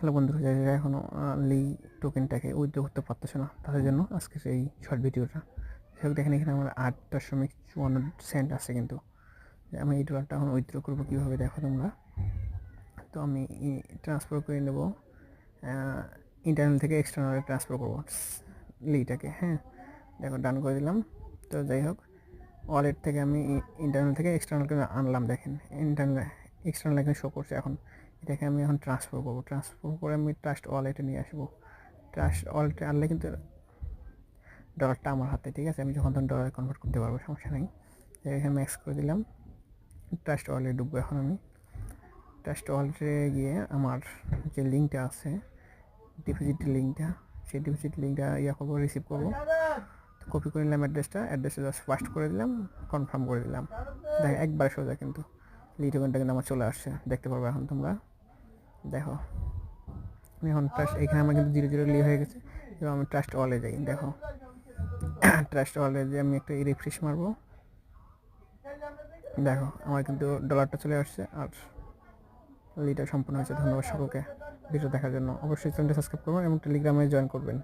Hello বন্ধুরা যারা এখনও লি টোকেনটাকে উইথড্র করতে পারতেছে না। তাদের জন্য আজকে এই শর্ট ভিডিওটা সেটা দেখেন এখানে আমার আট দশমিক চুয়ান্ন সেন্ট আছে কিন্তু। আমি এই ডলারটা এখন উইথড্র করব কীভাবে দেখো তোমরা। তো আমি ট্রান্সফার করে নেব ইন্টারনাল থেকে এক্সটার্নালে ট্রান্সফার করব লিটাকে হ্যাঁ। দেখো ডান করে দিলাম। তো যাই হোক ওয়ালেট থেকে আমি ইন্টারনাল থেকে এক্সটার্নালকে আনলাম, দেখেন। ইন্টারনাল এক্সটার্নাল এখানে শো করছে এখন। এটাকে আমি এখন ট্রান্সফার করব ট্রান্সফার করে আমি ট্রাস্ট ওয়ালেটে নিয়ে আসব। ট্রাস্ট ওয়ালেটে আনলে কিন্তু ডলারটা আমার হাতে, ঠিক আছে? আমি যখন তখন ডলারে কনভার্ট করতে পারব, সমস্যা নেই। এখানে ম্যাক্স করে দিলাম। ট্রাস্ট ওয়ালেটে ঢুকবো এখন আমি। ট্রাস্ট ওয়ালেটে গিয়ে আমার যে লিঙ্কটা আছে ডিপোজিট লিঙ্কটা সেই ডিপোজিট লিঙ্কটা ইয়া করব রিসিভ করব। কপি করে নিলাম অ্যাড্রেসটা অ্যাড্রেসে জাস্ট ফার্স্ট করে দিলাম কনফার্ম করে দিলাম। দেখ, একবারে সোজা কিন্তু। লিটোকেনটা কিন্তু আমার চলে আসছে। দেখতে পারবে এখন তোমরা। দেখো। আমি এখন ট্রাস্ট এখানে আমার কিন্তু জিরো জিরো লি হয়ে গেছে এবং আমি ট্রাস্ট ওয়ালে যাই, দেখো। ট্রাস্ট ওয়ালে যে আমি একটা রিফ্রেশ মারবো। দেখো, আমার কিন্তু ডলারটা চলে আসছে, আর লিটা সম্পূর্ণ হয়েছে। ধন্যবাদ সকলকে। ভিডিও দেখার জন্য অবশ্যই চ্যানেলটা সাবস্ক্রাইব করবেন এবং টেলিগ্রামে জয়েন করবেন।